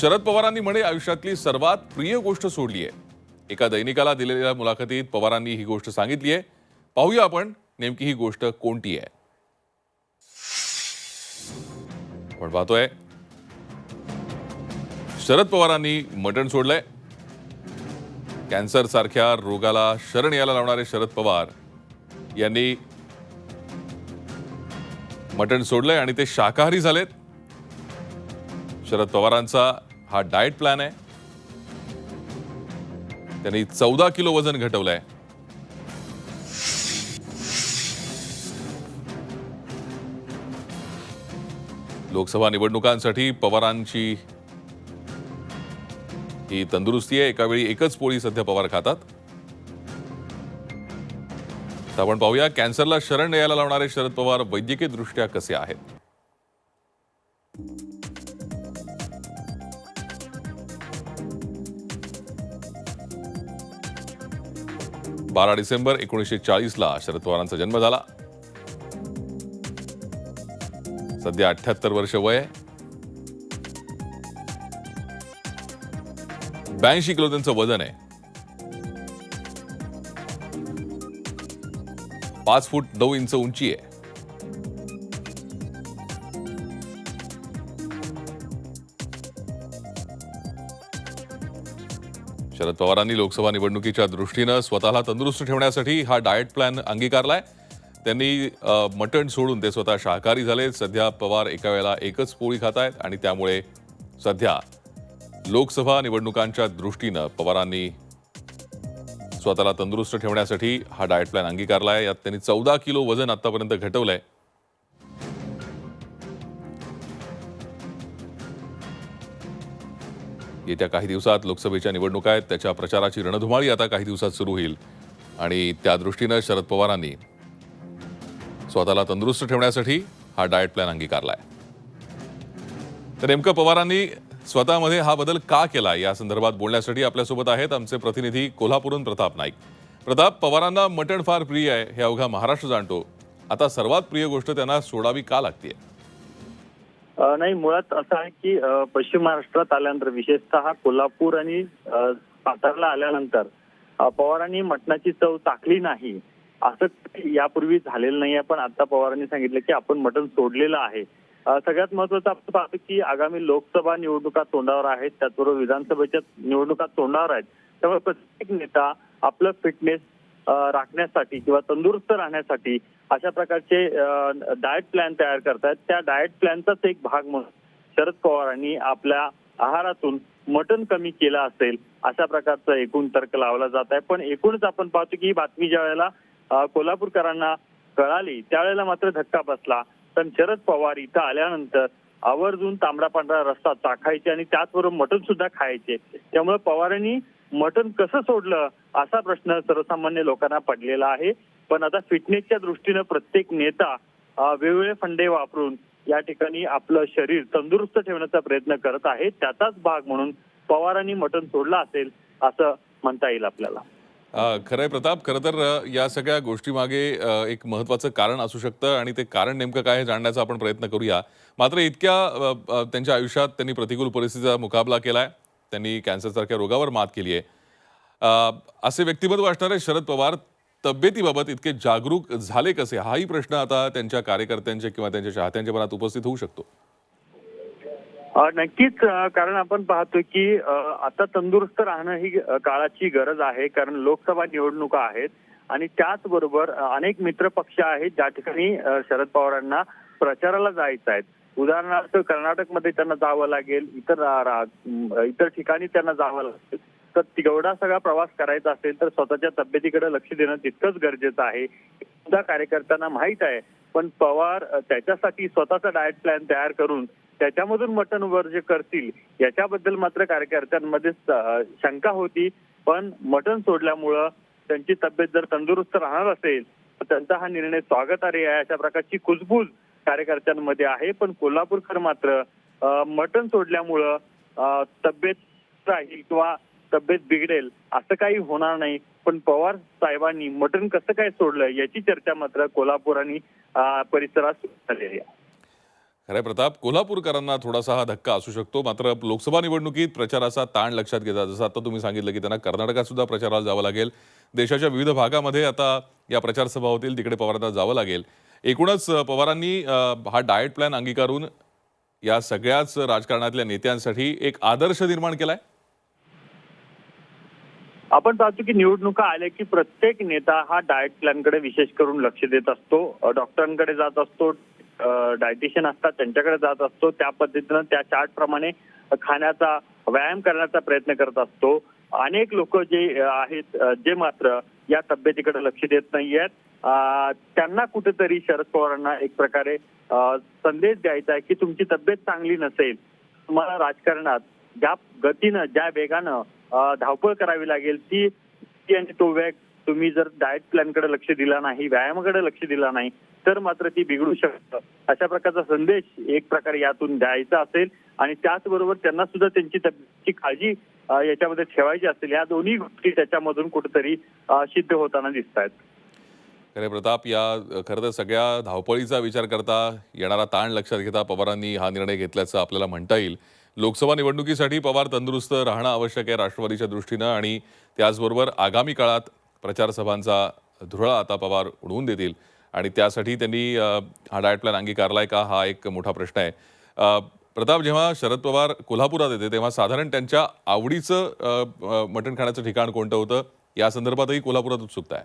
शरद पवारांनी म्हणे आयुष्यातली सर्वात प्रिय गोष्ट सोडली आहे. एका दैनिकाला दिलेल्या मुलाखतीत पवारांनी ही गोष्ट सांगितली आहे. पाहूया आपण नेमकी ही गोष्ट कोणती आहे. आपण पाहतोय. शरद पवारांनी मटण सोडलंय. कॅन्सर सारख्या रोगाला शरण यायला लावणारे शरद पवार यांनी मटण सोडलंय आणि ते शाकाहारी झालेत. शरद पवारांचा हा डाएट प्लॅन आहे. त्यांनी चौदा किलो वजन घटवलंय. लोकसभा निवडणुकांसाठी पवारांची ही तंदुरुस्ती आहे. एकावेळी एकच पोळी सध्या पवार खातात. तर आपण पाहूया कॅन्सरला शरण यायला लावणारे शरद पवार वैद्यकीय दृष्ट्या कसे आहेत? बारा डिसेंबर एकोणीसशे चाळीसला शरद पवारांचा जन्म झाला. सध्या अठ्याहत्तर वर्ष वय ब्याऐंशी किलो त्यांचं वजन आहे. पाच फूट नऊ इंच उंची आहे. शरद पवारांनी लोकसभा निवडणुकीच्या दृष्टीनं स्वतःला तंदुरुस्त ठेवण्यासाठी हा डाएट प्लॅन अंगीकारलाय. त्यांनी मटण सोडून ते स्वतः शाकाहारी झाले सध्या पवार एका वेळेला एकच पोळी खात आहेत आणि त्यामुळे सध्या लोकसभा निवडणुकांच्या दृष्टीनं पवारांनी स्वतःला तंदुरुस्त ठेवण्यासाठी हा डाएट प्लॅन अंगीकारला आहे यात त्यांनी चौदा किलो वजन आतापर्यंत घटवलंय. येत्या काही दिवसात लोकसभेच्या निवडणुका आहेत त्याच्या प्रचाराची रणधुमाळी आता काही दिवसात सुरू होईल. आणि त्या दृष्टीनं शरद पवारांनी स्वतःला तंदुरुस्त ठेवण्यासाठी हा डाएट प्लॅन अंगीकारलाय. तर नेमकं पवारांनी स्वतःमध्ये हा बदल का केला? या संदर्भात बोलण्यासाठी आपल्यासोबत आहेत आमचे प्रतिनिधी कोल्हापूरहून प्रताप नाईक. प्रताप पवारांना मटण फार प्रिय आहे हे अवघा महाराष्ट्र जाणतो. आता सर्वात प्रिय गोष्ट त्यांना सोडावी का लागते आहे नाही मुळात असं आहे की पश्चिम महाराष्ट्रात आल्यानंतर विशेषतः कोल्हापूर आणि अ, सातारला आल्यानंतर पवारांनी मटणाची चव चाकली नाही असं यापूर्वी झालेलं नाहीये. पण आता पवारांनी सांगितलं की आपण मटण सोडलेलं आहे. सगळ्यात महत्वाचं आपण पाहतो की आगामी लोकसभा निवडणुका तोंडावर आहेत त्याचबरोबर विधानसभेच्या निवडणुका तोंडावर आहेत. त्यामुळे प्रत्येक नेता आपलं फिटनेस राखण्यासाठी किंवा तंदुरुस्त राहण्यासाठी अशा प्रकारचे डाएट प्लॅन तयार करतायत त्या डाएट प्लॅनचाच एक भाग म्हणून शरद पवारांनी आपल्या आहारातून मटण कमी केलं असेल अशा प्रकारचा एकूण तर्क लावला जात आहे. पण एकूणच आपण पाहतो की ही बातमी ज्या वेळेला कोल्हापूरकरांना कळाली त्यावेळेला मात्र धक्का बसला. पण शरद पवार इथं आल्यानंतर आवर्जून तांबडा पांढरा रस्ता चाखायचे आणि त्याचबरोबर मटण सुद्धा खायचे. त्यामुळे पवारांनी मटण कसं सोडलं असा प्रश्न सर्वसामान्य लोकांना पडलेला आहे. पण आता फिटनेसच्या दृष्टीनं प्रत्येक नेता वेगवेगळे फंडे वापरून या ठिकाणी आपलं शरीर तंदुरुस्त ठेवण्याचा प्रयत्न करत आहे. त्याचाच भाग म्हणून पवारांनी मटण सोडलं असेल असं म्हणता येईल आपल्याला. खरंय प्रताप खरं तर या सगळ्या गोष्टीमागे एक महत्वाचं कारण असू शकतं आणि ते कारण नेमकं काय हे जाणण्याचा आपण प्रयत्न करूया. मात्र इतक्या त्यांच्या आयुष्यात त्यांनी प्रतिकूल परिस्थितीचा मुकाबला केलाय. त्यांनी कॅन्सरसारख्या रोगावर मात केली आहे असे व्यक्तिमत्व असणारे शरद पवार तब्येतीबाबत इतके जागरूक झाले कसे? हाही प्रश्न आता त्यांच्या कार्यकर्त्यांच्या किंवा त्यांच्या चाहत्यांच्या मनात उपस्थित होऊ शकतो. नक्कीच कारण आपण पाहतो की आता तंदुरुस्त राहणं ही काळाची गरज आहे कारण लोकसभा निवडणुका आहेत आणि त्याचबरोबर अनेक मित्र पक्ष आहेत ज्या ठिकाणी शरद पवारांना प्रचाराला जायचं आहे. उदाहरणार्थ कर्नाटकमध्ये त्यांना जावं लागेल इतर इतर ठिकाणी त्यांना जावं लागेल. तर तेवढा सगळा प्रवास करायचा असेल तर स्वतःच्या तब्येतीकडे लक्ष देणं तितकंच गरजेचं आहे. सुद्धा कार्यकर्त्यांना माहीत आहे पण पवार त्याच्यासाठी स्वतःचा डाएट प्लॅन तयार करून त्याच्यामधून मटण वर्ज करतील याच्याबद्दल मात्र कार्यकर्त्यांमध्ये शंका होती. पण मटण सोडल्यामुळं त्यांची तब्येत जर तंदुरुस्त राहणार असेल तर त्यांचा हा निर्णय स्वागतार्ह आहे अशा प्रकारची कुजबूज कार्यकर्त्यांमध्ये आहे. पण कोल्हापूरकर मात्र मटण सोडल्यामुळं तब्येत राहील किंवा तब्येत बिघडेल असं काही होणार नाही. पण पवार साहेबांनी मटण कसं काय सोडलं याची चर्चा मात्र कोल्हापूर आणि परिसरात झालेली आहे. खरे प्रताप कोल्हापूरकरांना थोडासा हा धक्का असू शकतो. मात्र लोकसभा निवडणुकीत प्रचाराचा ताण लक्षात घेता जसं आता तुम्ही सांगितलं की त्यांना कर्नाटकात सुद्धा प्रचाराला जावं लागेल. देशाच्या विविध भागामध्ये आता या प्रचार सभा होतील तिकडे पवारांना जावं लागेल. एकूणच पवारांनी हा डाएट प्लॅन अंगीकारून या सगळ्याच राजकारणातल्या नेत्यांसाठी एक आदर्श निर्माण केलाय. आपण पाहतो की निवडणुका आल्या की प्रत्येक नेता हा डाएट प्लॅनकडे विशेष करून लक्ष देत असतो. डॉक्टरांकडे जात असतो. डायटिशियन असतात त्यांच्याकडे जात असतो. त्या पद्धतीनं त्या चार्ट प्रमाणे खाण्याचा व्यायाम करण्याचा प्रयत्न करत असतो. अनेक लोक जे आहेत जे मात्र या तब्येतीकडे लक्ष देत नाहीयेत. त्यांना कुठेतरी शरद पवारांना एक प्रकारे संदेश द्यायचा आहे की तुमची तब्येत चांगली नसेल तुम्हाला राजकारणात ज्या गतीनं ज्या वेगानं धावपळ करावी लागेल. ती आणि तो वेग तुम्ही जर डाएट प्लॅनकडे लक्ष दिला नाही व्यायामाकडे लक्ष दिला नाही तर मात्र ती बिघडू शकतं. अशा प्रकारचा संदेश एक प्रकारे यातून द्यायचा असेल आणि त्याचबरोबर त्यांना सुद्धा त्यांची तब्येतची काळजी याच्यामध्ये ठेवायची असेल. या दोन्ही गोष्टी त्याच्यामधून कुठेतरी सिद्ध होताना दिसत आहेत. खरे प्रताप या खरं तर सगळ्या धावपळीचा विचार करता येणारा ताण लक्षात घेता पवारांनी हा निर्णय घेतल्याचं आपल्याला म्हणता येईल. लोकसभा निवडणुकीसाठी पवार तंदुरुस्त राहणं आवश्यक आहे राष्ट्रवादीच्या दृष्टीनं आणि त्याचबरोबर आगामी काळात प्रचार सभांचा धुरळा आता पवार उडवून देतील. आणि त्यासाठी त्यांनी हा डायट प्लॅन अंगीकारलाय का हा एक मोठा प्रश्न आहे. प्रताप जेव्हा शरद पवार कोल्हापुरात येते तेव्हा साधारण त्यांच्या आवडीचं मटण खाण्याचं ठिकाण कोणतं होतं? या संदर्भातही कोल्हापुरात उत्सुकता आहे.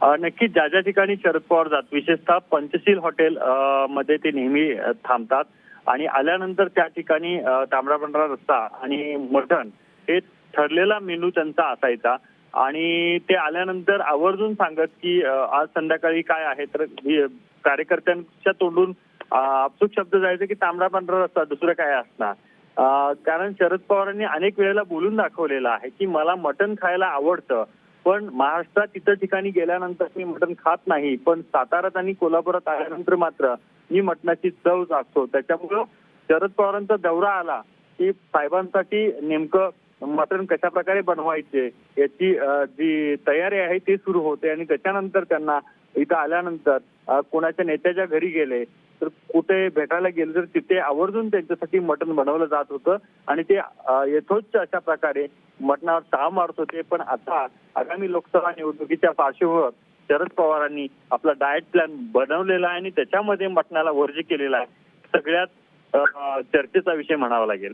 नक्की नक्कीच. ज्या ज्या ठिकाणी शरद पवार जात विशेषतः पंचशील हॉटेल मध्ये ते नेहमी थांबतात. आणि आल्यानंतर त्या ठिकाणी तांबडा पांढरा रस्ता आणि मटण हे ठरलेला मेनू त्यांचा असायचा. आणि ते आल्यानंतर आवर्जून सांगत की आज संध्याकाळी काय आहे तर कार्यकर्त्यांच्या तोंडून आपसूक शब्द जायचे की तांबडा पांढरा रस्सा दुसरं काय असणार? कारण शरद पवारांनी अनेक वेळेला बोलून दाखवलेलं आहे की मला मटण खायला आवडतं पण महाराष्ट्रात इतर ठिकाणी गेल्यानंतर मी मटण खात नाही पण साताऱ्यात आणि कोल्हापुरात आल्यानंतर मात्र मी मटणाची चव असतो त्याच्यामुळं शरद पवारांचा दौरा आला की साहेबांसाठी नेमकं मटण कशा प्रकारे बनवायचे याची जी तयारी आहे ती सुरू होते आणि त्याच्यानंतर त्यांना इथं आल्यानंतर कोणाच्या नेत्याच्या घरी गेले तर कुठे भेटायला गेले तर तिथे आवर्जून त्यांच्यासाठी मटण बनवलं जात होतं आणि ते अ, यथोच्च अशा प्रकारे मटणावर ताव मारत होते. पण आता आगामी लोकसभा निवडणुकीच्या पार्श्वभूमीवर शरद पवारांनी आपला डाएट प्लॅन बनवलेला आहे आणि त्याच्यामध्ये मटणाला वर्ज केलेला आहे. सगळ्यात चर्चेचा विषय म्हणावा लागेल.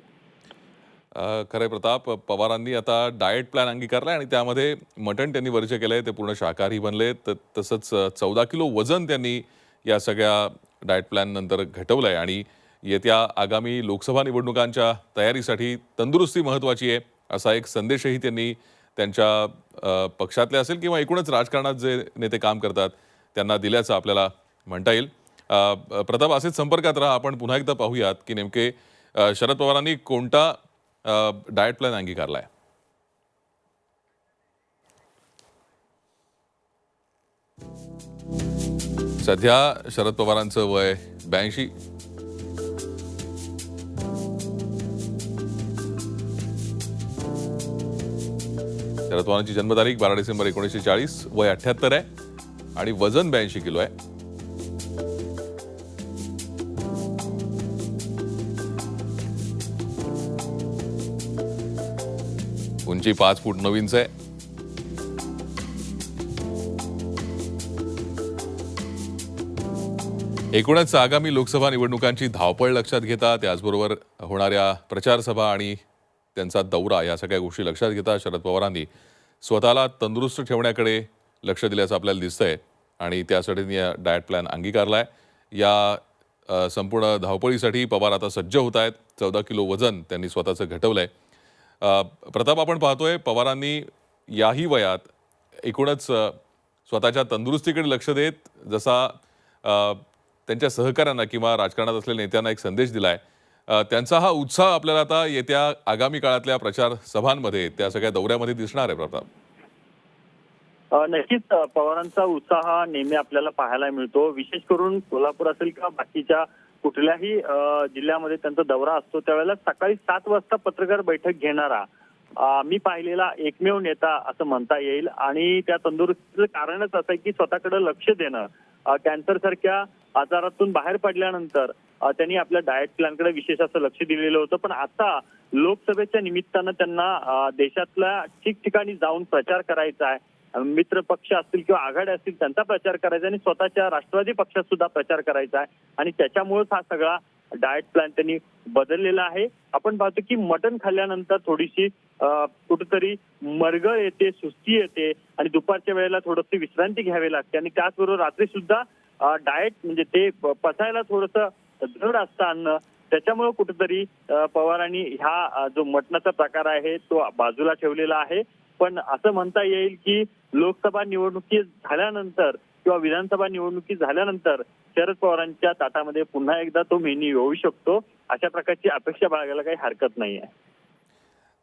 खरे प्रताप पवारांनी आता डाएट प्लॅन अंगीकारला आणि त्यामध्ये मटण त्यांनी वर्ज केलंय ते पूर्ण शाकाहारी बनले त- तसंच चौदा किलो वजन त्यांनी या सगळ्या डाएट प्लॅन नंतर घटवलंय आणि येत्या आगामी लोकसभा निवडणुकांच्या तयारीसाठी तंदुरुस्ती महत्वाची आहे असा एक संदेशही त्यांनी त्यांच्या पक्षातले असेल किंवा एकूणच राजकारणात जे नेते काम करतात त्यांना दिल्याचं आपल्याला म्हणता येईल. प्रताप असेच संपर्कात राहा. आपण पुन्हा एकदा पाहूयात की नेमके शरद पवारांनी कोणता डाएट प्लॅन अंगीकारलाय? सध्या शरद पवारांचं वय ब्याऐंशी. रत्वानाची जन्मतारीख बारा डिसेंबर एकोणीसशे चाळीस वय अठ्याहत्तर आहे आणि वजन ब्याऐंशी किलो आहे. उंची पाच फूट नऊ इंच आहे. एकूणच आगामी लोकसभा निवडणुकांची धावपळ लक्षात घेता त्याचबरोबर होणाऱ्या प्रचार सभा आणि त्यांचा दौरा या सगळ्या गोष्टी लक्षात घेता शरद पवारांनी स्वतःला तंदुरुस्त ठेवण्याकडे लक्ष दिल्याचं आपल्याला दिसतंय आणि त्यासाठी त्यांनी या डाएट प्लॅन अंगीकारलाय. या संपूर्ण धावपळीसाठी पवार आता सज्ज होत आहेत. चौदा किलो वजन त्यांनी स्वतःचं घटवलंय. आहे प्रताप आपण पाहतोय पवारांनी याही वयात एकूणच स्वतःच्या तंदुरुस्तीकडे लक्ष देत जसा त्यांच्या सहकाऱ्यांना किंवा राजकारणात असलेल्या नेत्यांना एक संदेश दिलाय. आहे त्यांचा हा उत्साह आपल्याला आता येत्या आगामी काळातल्या प्रचार सभांमध्ये त्या सगळ्या दौऱ्यामध्ये दिसणार आहे प्रताप. नक्कीच पवारांचा उत्साह हा नेहमी आपल्याला पाहायला मिळतो. विशेष करून कोल्हापूर असेल किंवा बाकीच्या कुठल्याही जिल्ह्यामध्ये त्यांचा दौरा असतो त्यावेळेला सकाळी सात वाजता पत्रकार बैठक घेणारा मी पाहिलेला एकमेव नेता असं म्हणता येईल. आणि त्या तंदुरुस्तीचं कारणच असं आहे की स्वतःकडे लक्ष देणं कॅन्सर सारख्या आजारातून बाहेर पडल्यानंतर त्यांनी आपल्या डाएट प्लॅनकडे विशेष असं लक्ष दिलेलं होतं. पण आता लोकसभेच्या निमित्तानं त्यांना देशातल्या ठिकठिकाणी जाऊन प्रचार करायचा आहे. मित्र पक्ष असतील किंवा आघाड्या असतील त्यांचा प्रचार करायचा आणि स्वतःच्या राष्ट्रवादी पक्षात सुद्धा प्रचार करायचा आहे. आणि त्याच्यामुळेच हा सगळा डाएट प्लॅन त्यांनी बदललेला आहे. आपण पाहतो की मटण खाल्ल्यानंतर थोडीशी अ, कुठेतरी मरगळ येते सुस्ती येते आणि दुपारच्या वेळेला थोडीशी विश्रांती घ्यावी लागते. आणि त्याचबरोबर रात्री सुद्धा डाएट म्हणजे ते पचायला थोडंसं जड असतं त्याच्यामुळे कुठेतरी पवारांनी ह्या जो मटणाचा प्रकार आहे तो बाजूला ठेवलेला आहे. पण असं म्हणता येईल की लोकसभा निवडणुकी झाल्यानंतर किंवा विधानसभा निवडणुकी झाल्यानंतर शरद पवारांच्या ताटामध्ये पुन्हा एकदा तो मेन्यू येऊ शकतो. अशा प्रकारची अपेक्षा बाळगायला काही हरकत नाही आहे.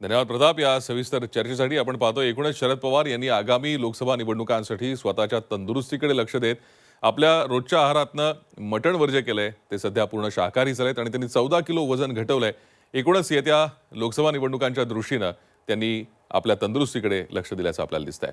धन्यवाद प्रताप. या सविस्तर चर्चेसाठी आपण पाहतो एकूणच शरद पवार यांनी आगामी लोकसभा निवडणुकांसाठी स्वतःच्या तंदुरुस्तीकडे लक्ष देत आपल्या रोजच्या आहारातनं मटण वर्ज्य केलंय ते सध्या पूर्ण शाकाहारी आहेत आणि त्यांनी चौदा किलो वजन घटवलंय. एकूणच येत्या लोकसभा निवडणुकांच्या दृष्टीनं त्यांनी आपल्या तंदुरुस्तीकडे लक्ष दिल्याचं आपल्याला दिसतंय.